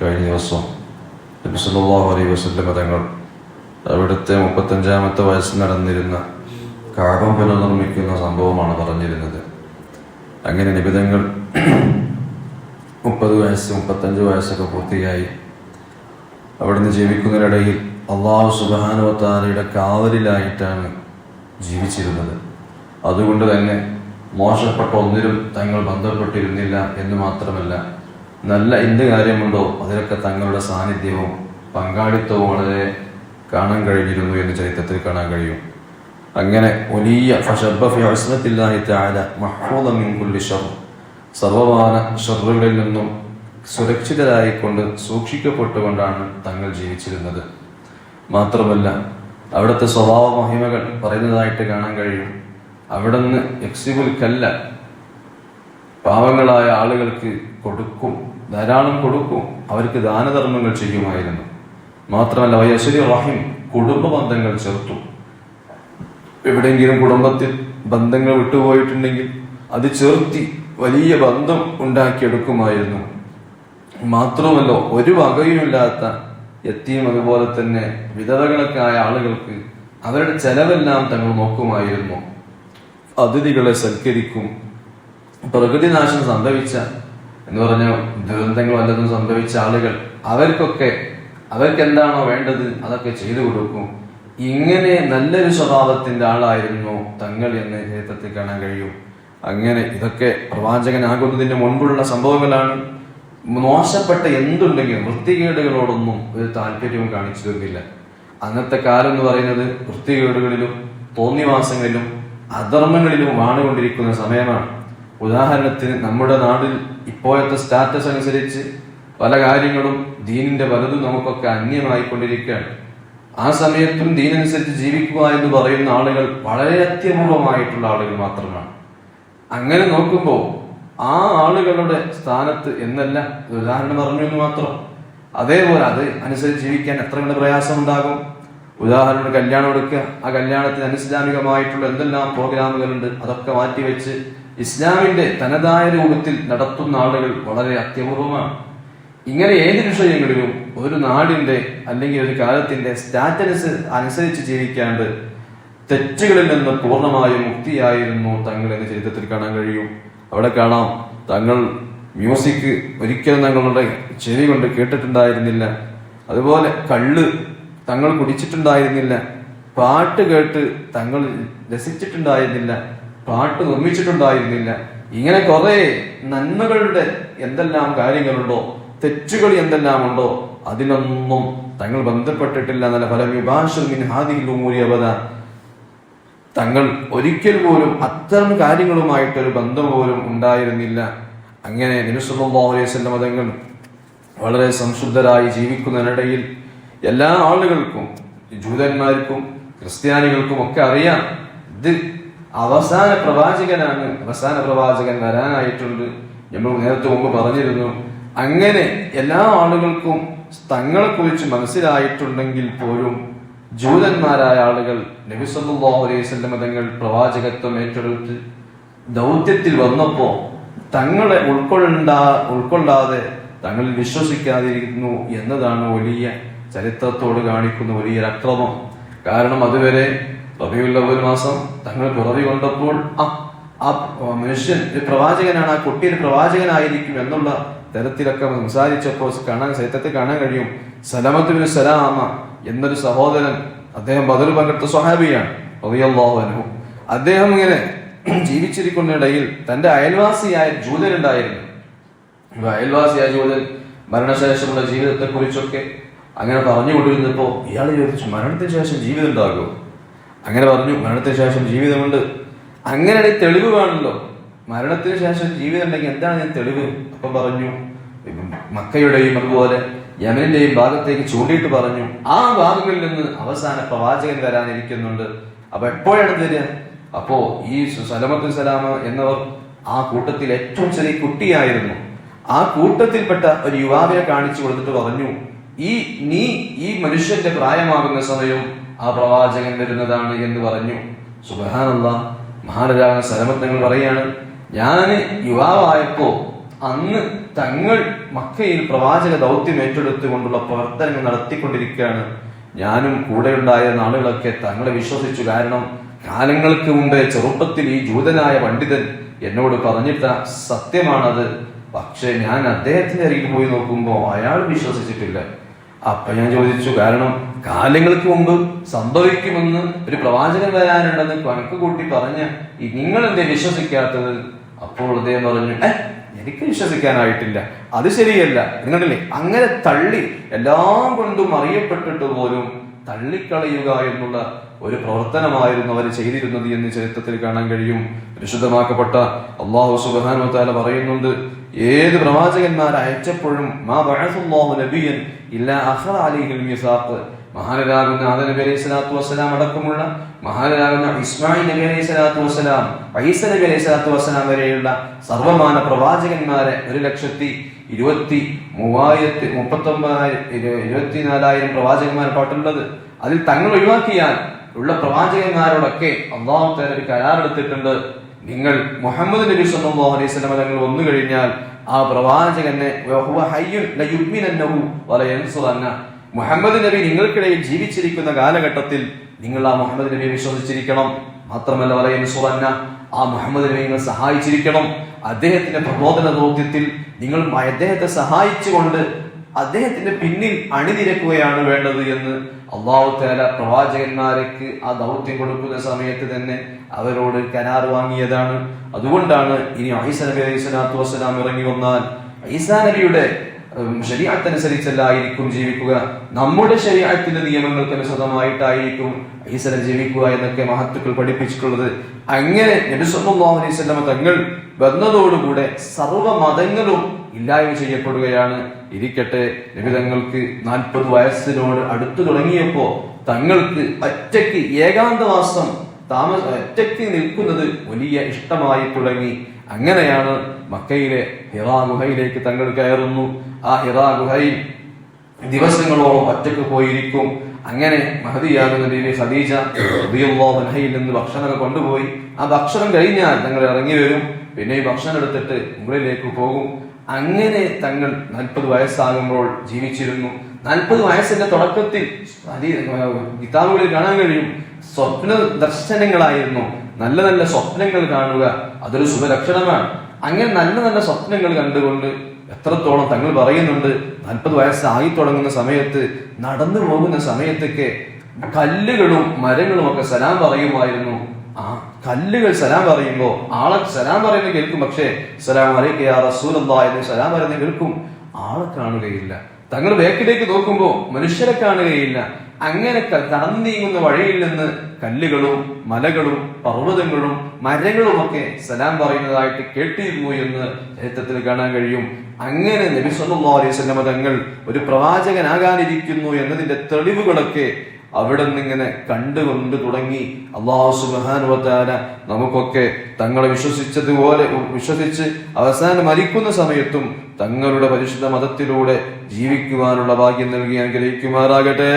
കഴിഞ്ഞ ദിവസം നബി സല്ലല്ലാഹു അലൈഹി വസല്ലമ തങ്ങൾ അവിടുത്തെ മുപ്പത്തഞ്ചാമത്തെ വയസ്സിൽ നടന്നിരുന്ന കാപം പുനർനിർമ്മിക്കുന്ന സംഭവമാണ് പറഞ്ഞിരുന്നത്. അങ്ങനെ നിബിതങ്ങൾ മുപ്പത് വയസ്സ് മുപ്പത്തഞ്ച് വയസ്സൊക്കെ പൂർത്തിയായി. അവിടുന്ന് ജീവിക്കുന്നതിനിടയിൽ അള്ളാഹു സുബാനുവത്താലയുടെ കാവലിലായിട്ടാണ് ജീവിച്ചിരുന്നത്. അതുകൊണ്ട് തന്നെ മോശപ്പെട്ട ഒന്നിലും തങ്ങൾ ബന്ധപ്പെട്ടിരുന്നില്ല എന്ന് മാത്രമല്ല നല്ല എന്ത് കാര്യമുണ്ടോ അതിലൊക്കെ തങ്ങളുടെ സാന്നിധ്യവും പങ്കാളിത്തവും വളരെ കാണാൻ കഴിഞ്ഞിരുന്നു എന്ന് ചരിത്രത്തിൽ കാണാൻ കഴിയും. അങ്ങനെ വലിയ സർവമാന ഷറുകളിൽ നിന്നും സുരക്ഷിതരായിക്കൊണ്ട് സൂക്ഷിക്കപ്പെട്ടുകൊണ്ടാണ് തങ്ങൾ ജീവിച്ചിരുന്നത്. മാത്രമല്ല അവിടുത്തെ സ്വഭാവ മഹിമകൾ പറയുന്നതായിട്ട് കാണാൻ കഴിയും. അവിടുന്ന് എക്സിബുൽ കല്ല പാവങ്ങളായ ആളുകൾക്ക് കൊടുക്കും ധാരാളം കൊടുക്കും അവർക്ക് ദാനധർമ്മങ്ങൾ ചെയ്യുമായിരുന്നു. മാത്രമല്ല വയശ്വരി റഹിം കുടുംബ ബന്ധങ്ങൾ ചേർത്തു എവിടെയെങ്കിലും കുടുംബത്തിൽ ബന്ധങ്ങൾ വിട്ടുപോയിട്ടുണ്ടെങ്കിൽ അത് ചേർത്തി വലിയ ബന്ധം ഉണ്ടാക്കിയെടുക്കുമായിരുന്നു. മാത്രമല്ല ഒരു വകയുമില്ലാത്ത എത്തിയും അതുപോലെ തന്നെ വിധവകളൊക്കെ ആയ ആളുകൾക്ക് അവരുടെ ചെലവെല്ലാം തങ്ങൾ നോക്കുമായിരുന്നു. അതിഥികളെ സൽക്കരിക്കും പ്രകൃതിനാശം സംഭവിച്ച എന്ന് പറഞ്ഞ ദുരന്തങ്ങൾ വല്ലതും സംഭവിച്ച ആളുകൾ അവർക്കൊക്കെ അവർക്ക് എന്താണോ വേണ്ടത് അതൊക്കെ ചെയ്തു കൊടുക്കും. ഇങ്ങനെ നല്ലൊരു സ്വഭാവത്തിന്റെ ആളായിരുന്നു തങ്ങൾ എന്ന് ചരിത്രത്തിൽ കാണാൻ കഴിയും. അങ്ങനെ ഇതൊക്കെ പ്രവാചകനാകുന്നതിന് മുൻപുള്ള സംഭവങ്ങളാണ്. മോശപ്പെട്ട എന്തുണ്ടെങ്കിലും വൃത്തികേടുകളോടൊന്നും ഒരു താല്പര്യവും കാണിച്ചിരുന്നില്ല അന്നത്തെ കാലം എന്ന് പറയുന്നത് വൃത്തികേടുകളിലും തോന്നിവാസങ്ങളിലും അധർമ്മങ്ങളിലും വാണുകൊണ്ടിരിക്കുന്ന സമയമാണ്. ഉദാഹരണത്തിന് നമ്മുടെ നാടിൽ ഇപ്പോഴത്തെ സ്റ്റാറ്റസ് അനുസരിച്ച് പല കാര്യങ്ങളും ദീനിന്റെ പലതും നമുക്കൊക്കെ അന്യമായിക്കൊണ്ടിരിക്കുകയാണ്. ആ സമയത്തും ദീനനുസരിച്ച് ജീവിക്കുക എന്ന് പറയുന്ന ആളുകൾ വളരെ അത്യപൂർവമായിട്ടുള്ള ആളുകൾ മാത്രമാണ്. അങ്ങനെ നോക്കുമ്പോൾ ആ ആളുകളുടെ സ്ഥാനത്ത് എന്നല്ല ഉദാഹരണം പറഞ്ഞു എന്ന് മാത്രം. അതേപോലെ അത് അനുസരിച്ച് ജീവിക്കാൻ എത്ര കണ്ട് പ്രയാസം ഉണ്ടാകും ഉദാഹരണം കല്യാണം എടുക്കുക. ആ കല്യാണത്തിന് അനുസ്ലാമികമായിട്ടുള്ള എന്തെല്ലാം പ്രോഗ്രാമുകളുണ്ട് അതൊക്കെ മാറ്റിവെച്ച് ഇസ്ലാമിന്റെ തനതായ രൂപത്തിൽ നടത്തുന്ന ആളുകൾ വളരെ അത്യപൂർവമാണ്. ഇങ്ങനെ ഏത് വിഷയങ്ങളിലും ഒരു നാടിന്റെ അല്ലെങ്കിൽ ഒരു കാലത്തിന്റെ സ്റ്റാറ്റസ് അനുസരിച്ച് ജീവിക്കാണ്ട് തെറ്റുകളിൽ നിന്ന് പൂർണമായും മുക്തിയായിരുന്നു തങ്ങൾ എന്ന ചരിത്രത്തിൽ കാണാൻ കഴിയും. അവിടെ കാണാം തങ്ങൾ മ്യൂസിക് ഒരിക്കലും തങ്ങളുടെ ചെവി കൊണ്ട് കേട്ടിട്ടുണ്ടായിരുന്നില്ല. അതുപോലെ കള്ള് തങ്ങൾ കുടിച്ചിട്ടുണ്ടായിരുന്നില്ല. പാട്ട് കേട്ട് തങ്ങൾ രസിച്ചിട്ടുണ്ടായിരുന്നില്ല. പാട്ട് നിർമ്മിച്ചിട്ടുണ്ടായിരുന്നില്ല. ഇങ്ങനെ കുറെ നന്മകളുടെ എന്തെല്ലാം കാര്യങ്ങളുണ്ടോ തെറ്റുകൾ എന്തെല്ലാം ഉണ്ടോ അതിലൊന്നും തങ്ങൾ ബന്ധപ്പെട്ടിട്ടില്ല എന്നല്ല പല വിഭാഷമിൻ തങ്ങൾ ഒരിക്കൽ പോലും അത്തരം കാര്യങ്ങളുമായിട്ടൊരു ബന്ധം പോലും ഉണ്ടായിരുന്നില്ല. അങ്ങനെ നിരുസല്ലാ അലൈഹി മതങ്ങൾ വളരെ സംശുദ്ധരായി ജീവിക്കുന്നതിനിടയിൽ എല്ലാ ആളുകൾക്കും ജൂതന്മാർക്കും ക്രിസ്ത്യാനികൾക്കും ഒക്കെ അറിയാം. ഇത് അവസാന പ്രവാചകനാണ് അവസാന പ്രവാചകൻ വരാനായിട്ടുണ്ട്. നമ്മൾ നേരത്തെ മുമ്പ് പറഞ്ഞിരുന്നു. അങ്ങനെ എല്ലാ ആളുകൾക്കും തങ്ങളെ കുറിച്ച് മനസ്സിലായിട്ടുണ്ടെങ്കിൽ പോലും ജൂതന്മാരായ ആളുകൾ നബിസല്ലാ തങ്ങൾ പ്രവാചകത്വം ഏറ്റെടുത്ത് ദൗത്യത്തിൽ വന്നപ്പോ തങ്ങളെ ഉൾക്കൊള്ളാ ഉൾക്കൊള്ളാതെ തങ്ങളിൽ വിശ്വസിക്കാതിരിക്കുന്നു എന്നതാണ് വലിയ ചരിത്രത്തോട് കാണിക്കുന്ന വലിയൊരു അക്രമം കാരണം അതുവരെ റബിയുള്ള ഒരു മാസം തങ്ങൾ പിറവി കൊണ്ടപ്പോൾ ആ ആ മനുഷ്യൻ ഒരു പ്രവാചകനാണ് ആ കുട്ടി ഒരു പ്രവാചകനായിരിക്കും എന്നുള്ള തരത്തിലൊക്കെ സംസാരിച്ചപ്പോൾ കാണാൻ സൈത്തത്തിൽ കാണാൻ കഴിയും. സലമത്തുബിന് സലാമ എന്നൊരു സഹോദരൻ അദ്ദേഹം ബദൽ പങ്കെടുത്ത സ്വഹാബിയാണ് റളിയല്ലാഹു അൻഹു. അദ്ദേഹം ഇങ്ങനെ ജീവിച്ചിരിക്കുന്നിടയിൽ തന്റെ അയൽവാസിയായ ജൂതൻ ഉണ്ടായിരുന്നു. അയൽവാസിയായ ജൂതൻ മരണശേഷമുള്ള ജീവിതത്തെ കുറിച്ചൊക്കെ അങ്ങനെ പറഞ്ഞുകൊണ്ടിരുന്നപ്പോ ഇയാൾ ചോദിച്ചു മരണത്തിന് ശേഷം ജീവിതം ഉണ്ടാകുമോ? അങ്ങനെ പറഞ്ഞു. മരണത്തിന് ശേഷം ജീവിതമുണ്ട്. അങ്ങനെ തെളിവ് കാണല്ലോ മരണത്തിന് ശേഷം ജീവിതം ഉണ്ടെങ്കിൽ എന്താണ് ഞാൻ തെളിവ്? അപ്പം പറഞ്ഞു മക്കയുടെയും അതുപോലെ യമനിന്റെയും ഭാഗത്തേക്ക് ചൂണ്ടിയിട്ട് പറഞ്ഞു ആ ഭാഗങ്ങളിൽ നിന്ന് അവസാന പ്രവാചകൻ വരാനിരിക്കുന്നുണ്ട്. അപ്പൊ എപ്പോഴാണ് തരിക അപ്പോ ഈ സലമത്തു സലാമ എന്നവർ ആ കൂട്ടത്തിൽ ഏറ്റവും ചെറിയ കുട്ടിയായിരുന്നു. ആ കൂട്ടത്തിൽപ്പെട്ട ഒരു യുവാവിനെ കാണിച്ചു കൊടുത്തിട്ട് പറഞ്ഞു ഈ നീ ഈ മനുഷ്യന്റെ പ്രായമാകുന്ന സമയവും ആ പ്രവാചകൻ വരുന്നതാണ് എന്ന് പറഞ്ഞു. സുബഹാനല്ല മഹാരാജാവ് സരമത്തങ്ങൾ പറയാണ് ഞാൻ യുവാവായപ്പോ അന്ന് തങ്ങൾ മക്കയിൽ പ്രവാചക ദൗത്യം ഏറ്റെടുത്തുകൊണ്ടുള്ള പ്രവർത്തനങ്ങൾ നടത്തിക്കൊണ്ടിരിക്കുകയാണ്. ഞാനും കൂടെയുണ്ടായ നാളുകളൊക്കെ തങ്ങളെ വിശ്വസിച്ചു. കാരണം കാലങ്ങൾക്ക് മുമ്പേ ചെറുപ്പത്തിൽ ഈ ജൂതനായ പണ്ഡിതൻ എന്നോട് പറഞ്ഞിട്ട സത്യമാണത്. പക്ഷെ ഞാൻ അദ്ദേഹത്തിന്റെ അരികിൽ പോയി നോക്കുമ്പോൾ അയാൾ വിശ്വസിച്ചിട്ടില്ല. അപ്പൊ ഞാൻ ചോദിച്ചു കാരണം കാലങ്ങൾക്ക് മുമ്പ് സംഭവിക്കുമെന്ന് ഒരു പ്രവാചകൻ വരാനുണ്ടെന്ന് കണക്ക് കൂട്ടി പറഞ്ഞ ഈ നിങ്ങൾ എന്തേ വിശ്വസിക്കാത്തത്? അപ്പോൾ അദ്ദേഹം പറഞ്ഞു "ഏ, എനിക്ക് വിശ്വസിക്കാനായിട്ടില്ല. അത് ശരിയല്ല. നിങ്ങളില്ലേ അങ്ങനെ തള്ളി എല്ലാം കൊണ്ടും അറിയപ്പെട്ടിട്ട് പോലും തള്ളിക്കളയുക എന്നുള്ള ഒരു പ്രവർത്തനമായിരുന്നു അവർ ചെയ്തിരുന്നത് എന്ന് ചരിത്രത്തിൽ കാണാൻ കഴിയും. പരിശുദ്ധമാക്കപ്പെട്ട അള്ളാഹു സുബാനു താല പറയുന്നുണ്ട് ഏത് പ്രവാചകന്മാർ അയച്ചപ്പോഴും മാ ബഅസല്ലാഹു നബിയൻ മഹാനരാകുന്ന ആദ നബി സ്വലാത്തു വസ്സലാം അടക്കമുള്ള മഹാനരാകുന്ന ഇസ്മായിൽ നബി അലൈഹി സ്വലാത്തു വസ്സലാം ഐസ നബി അലൈഹി സ്വലാത്തു വസ്സലാം വരെയുള്ള സർവമാന പ്രവാചകന്മാരെ ഒരു ലക്ഷത്തി ഇരുപത്തി മൂവായിരത്തി മുപ്പത്തി ഒമ്പതായിരം ഇരുപത്തിനാലായിരം പ്രവാചകന്മാർ പാട്ടുള്ളത്. അതിൽ തങ്ങൾ ഒഴിവാക്കിയാൽ ഉള്ള പ്രവാചകന്മാരോടൊക്കെ അള്ളാഹു തആല ഒരു കരാറെടുത്തിട്ടുണ്ട് നിങ്ങൾ മുഹമ്മദ് നബി സല്ലല്ലാഹു അലൈഹി വസല്ലം തങ്ങൾ വന്നു കഴിഞ്ഞാൽ ആ പ്രവാചകനെ മുഹമ്മദ് നബി നിങ്ങൾക്കിടയിൽ ജീവിച്ചിരിക്കുന്ന കാലഘട്ടത്തിൽ നിങ്ങൾ ആ മുഹമ്മദ് നബിയെ വിശ്വസിച്ചിരിക്കണം. മാത്രമല്ല വലയൻസുറന്ന ആ മുഹമ്മദ് നബി നിങ്ങൾ സഹായിച്ചിരിക്കണം. അദ്ദേഹത്തിന്റെ പ്രബോധന ദൗത്യത്തിൽ നിങ്ങൾ അദ്ദേഹത്തെ സഹായിച്ചുകൊണ്ട് അദ്ദേഹത്തിന്റെ പിന്നിൽ അണിനിരക്കുകയാണ് വേണ്ടത് എന്ന് അള്ളാഹു തേല പ്രവാചകന്മാർക്ക് ആ ദൗത്യം കൊടുക്കുന്ന സമയത്ത് തന്നെ അവരോട് കരാർ വാങ്ങിയതാണ്. അതുകൊണ്ടാണ് ഇനി അഹിസ നബി അലൈഹി സ്വലാത്തു വസ്സലാം ഇറങ്ങി വന്നാൽ ഐസാ നബിയുടെ ഉം, ശരീഅത്തനുസരിച്ചല്ലായിരിക്കും ജീവിക്കുക. നമ്മുടെ ശരീരത്തിന്റെ നിയമങ്ങൾക്ക് അനുസൃതമായിട്ടായിരിക്കും ഈശ്വരൻ ജീവിക്കുക എന്നൊക്കെ മഹത്തുക്കൾ പഠിപ്പിച്ചിട്ടുള്ളത്. അങ്ങനെ നബി സല്ലല്ലാഹു അലൈഹി വസല്ലം തങ്ങൾ വന്നതോടുകൂടെ സർവ മതങ്ങളും ഇല്ലായ്മ ചെയ്യപ്പെടുകയാണ്. ഇരിക്കട്ടെ നബിതങ്ങൾക്ക് നാൽപ്പത് വയസ്സിനോട് അടുത്തു തുടങ്ങിയപ്പോ തങ്ങൾക്ക് ഒറ്റയ്ക്ക് ഏകാന്തവാസം താമസ ഒറ്റയ്ക്ക് നിൽക്കുന്നത് വലിയ ഇഷ്ടമായി തുടങ്ങി. അങ്ങനെയാണ് മക്കയിലെ ഹിറാ ഗുഹയിലേക്ക് തങ്ങൾ കയറുന്നു. ആ ഹിറാ ഗുഹയിൽ ദിവസങ്ങളോളം ഒറ്റയ്ക്ക് പോയിരിക്കും. അങ്ങനെ മഹതിയാകുന്ന ബീവി ഖദീജ റളിയല്ലാഹു അൻഹയിൽ നിന്ന് ഭക്ഷണമൊക്കെ കൊണ്ടുപോയി. ആ ഭക്ഷണം കഴിഞ്ഞാൽ തങ്ങൾ ഇറങ്ങി വരും. പിന്നെ ഈ ഭക്ഷണം എടുത്തിട്ട് മുകളിലേക്ക് പോകും. അങ്ങനെ തങ്ങൾ നാൽപ്പത് വയസ്സാകുമ്പോൾ ജീവിച്ചിരുന്നു. നാൽപ്പത് വയസ്സിന്റെ തുടക്കത്തിൽ കിതാബുകളിൽ കാണാൻ കഴിയും. സ്വപ്ന ദർശനങ്ങളായിരുന്നു. നല്ല നല്ല സ്വപ്നങ്ങൾ കാണുക അതൊരു ശുഭലക്ഷണമാണ്. അങ്ങനെ നല്ല നല്ല സ്വപ്നങ്ങൾ കണ്ടുകൊണ്ട് എത്രത്തോളം തങ്ങൾ പറയുന്നുണ്ട് നാൽപ്പത് വയസ്സായി തുടങ്ങുന്ന സമയത്ത് നടന്നു പോകുന്ന സമയത്തൊക്കെ കല്ലുകളും മരങ്ങളും ഒക്കെ സലാം പറയുമായിരുന്നു. ആ കല്ലുകൾ സലാം പറയുമ്പോ ആളെ സലാം പറയുന്നത് കേൾക്കും പക്ഷേ സലാം അലൈക്ക് യാ റസൂലല്ലാ എന്ന് സലാം പറയുന്നത് കേൾക്കും. ആളെ കാണുകയില്ല. തങ്ങൾ വേക്കിലേക്ക് നോക്കുമ്പോൾ മനുഷ്യരെ കാണുകയില്ല. അങ്ങനെ നടന്നു നീങ്ങുന്ന വഴിയിൽ നിന്ന് കല്ലുകളും മലകളും പർവതങ്ങളും മരങ്ങളും ഒക്കെ സലാം പറയുന്നതായിട്ട് കേട്ടിരുന്നു എന്ന് ചരിത്രത്തിൽ കാണാൻ കഴിയും. അങ്ങനെ നബി സല്ലല്ലാഹു അലൈഹി തങ്ങൾ ഒരു പ്രവാചകനാകാനിരിക്കുന്നു എന്നതിന്റെ തെളിവുകളൊക്കെ അവിടെ നിന്നിങ്ങനെ കണ്ടുകൊണ്ട് തുടങ്ങി. അള്ളാഹു സുബാനുവത്താന നമുക്കൊക്കെ തങ്ങളെ വിശ്വസിച്ചതുപോലെ വിശ്വസിച്ച് അവസാനം മരിക്കുന്ന സമയത്തും തങ്ങളുടെ പരിശുദ്ധ മതത്തിലൂടെ ജീവിക്കുവാനുള്ള ഭാഗ്യം നൽകി അനുഗ്രഹിക്കുമാറാകട്ടെ.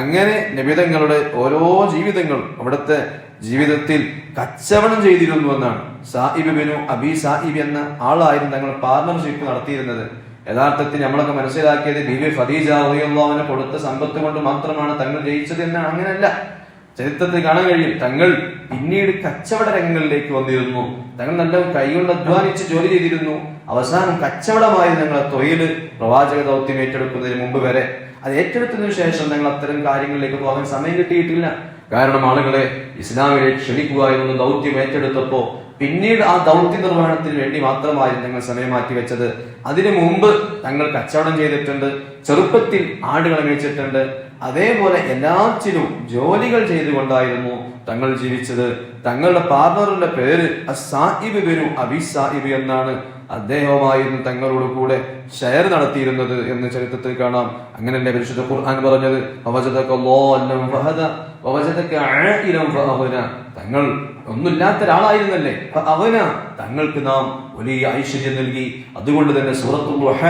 അങ്ങനെ നിബിതങ്ങളുടെ ഓരോ ജീവിതങ്ങൾ അവിടുത്തെ ജീവിതത്തിൽ കച്ചവടം ചെയ്തിരുന്നു എന്നാണ്. സാഹിബ് ബിനു അബി സാഹിബ് എന്ന ആളായിരുന്നു തങ്ങൾ പാർട്ണർഷിപ്പ് നടത്തിയിരുന്നത്. യഥാർത്ഥത്തിൽ നമ്മളൊക്കെ മനസ്സിലാക്കിയത് ബി ബിബി ഫദീജ റളിയല്ലാഹുവിന് കൊടുത്ത സമ്പത്ത് കൊണ്ട് മാത്രമാണ് തങ്ങൾ ജയിച്ചത് എന്നാണ് അങ്ങനെയല്ല. ചരിത്രത്തിൽ കാണാൻ കഴിയും. തങ്ങൾ പിന്നീട് കച്ചവട രംഗങ്ങളിലേക്ക് വന്നിരുന്നു. തങ്ങൾ നല്ല കൈകൊണ്ട് അധ്വാനിച്ച് ജോലി ചെയ്തിരുന്നു. അവസാനം കച്ചവടമായി ഞങ്ങളെ തൊഴിൽ പ്രവാചക ദൗത്യം ഏറ്റെടുക്കുന്നതിന് മുമ്പ് വരെ. അത് ഏറ്റെടുത്തതിനു ശേഷം ഞങ്ങൾ അത്തരം കാര്യങ്ങളിലേക്ക് പോകാൻ സമയം കിട്ടിയിട്ടില്ല. കാരണം ആളുകളെ ഇസ്ലാമിലേക്ക് ക്ഷണിക്കുക എന്നുള്ള ദൗത്യം ഏറ്റെടുത്തപ്പോ പിന്നീട് ആ ദൗത്യ നിർവഹണത്തിന് വേണ്ടി മാത്രമായിരുന്നു ഞങ്ങൾ സമയം മാറ്റി വെച്ചത് അതിനു മുമ്പ് തങ്ങൾ കച്ചവടം ചെയ്തിട്ടുണ്ട് ചെറുപ്പത്തിൽ ആടുകളെ മേടിച്ചിട്ടുണ്ട്. അതേപോലെ എല്ലാറ്റിലും ജോലികൾ ചെയ്തുകൊണ്ടായിരുന്നു തങ്ങൾ ജീവിച്ചത്. തങ്ങളുടെ പാർട്ണറിന്റെ പേര് അസായിബ് ബിനു അബി സാഹിബ് എന്നാണ് അദ്ദേഹവുമായിരുന്നു തങ്ങളോട് കൂടെ ഷെയർ നടത്തിയിരുന്നത് എന്ന് ചരിത്രത്തിൽ കാണാം. അങ്ങനെ പരിശുദ്ധ ഖുർആൻ പറഞ്ഞത് തങ്ങൾ ഒന്നുമില്ലാത്ത ഒരാളായിരുന്നല്ലേ അവന തങ്ങൾക്ക് നാം വലിയ ഐശ്വര്യം നൽകി. അതുകൊണ്ട് തന്നെ സൂറത്തുൽ ളുഹ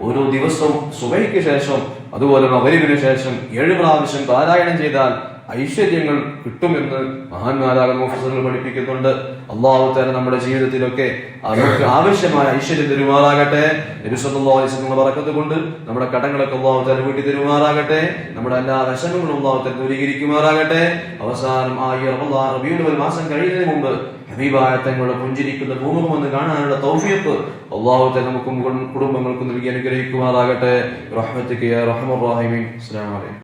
ഓരോ ദിവസവും സുബൈക്ക് ശേഷം അതുപോലെ മകരിവിന് ശേഷം ഏഴ് പ്രാവശ്യം പാരായണം ചെയ്താൽ ഐശ്വര്യങ്ങൾ കിട്ടുമെന്ന് മഹാന്മാരാകുന്ന ഓഫീസറുകൾ പഠിപ്പിക്കുന്നുണ്ട്. അള്ളാഹു തന്നെ നമ്മുടെ ജീവിതത്തിലൊക്കെ അവർക്ക് ആവശ്യമായ ഐശ്വര്യം തരുമാറാകട്ടെ. നബിസ്വല്ലാസ്ലങ്ങളുടെ പറക്കത്ത് കൊണ്ട് നമ്മുടെ കടങ്ങളൊക്കെ അള്ളാഹു തന്നെ വീട്ടി തരുമാറാകട്ടെ. നമ്മുടെ എല്ലാ വിഷമങ്ങളും അള്ളാഹു തന്നെ ദൂരീകരിക്കുമാറാകട്ടെ. അവസാനം ആയി ഈ റബീഉൽ മാസം കഴിയുന്നതിന് മുമ്പ് ഹബീബായ തങ്ങളുടെ പുഞ്ചിരിക്കുന്ന ഭൂമുഖം ഒന്ന് കാണാനുള്ള തൗഫീഖ് അള്ളാഹു തന്നെ നമുക്കും കുടുംബങ്ങൾക്കും നൽകി അനുഗ്രഹിക്കുമാറാകട്ടെ. റഹ്മത്തിക്ക് റഹ്മുർ റഹീമീൻ. അസ്സലാമു അലൈക്കും.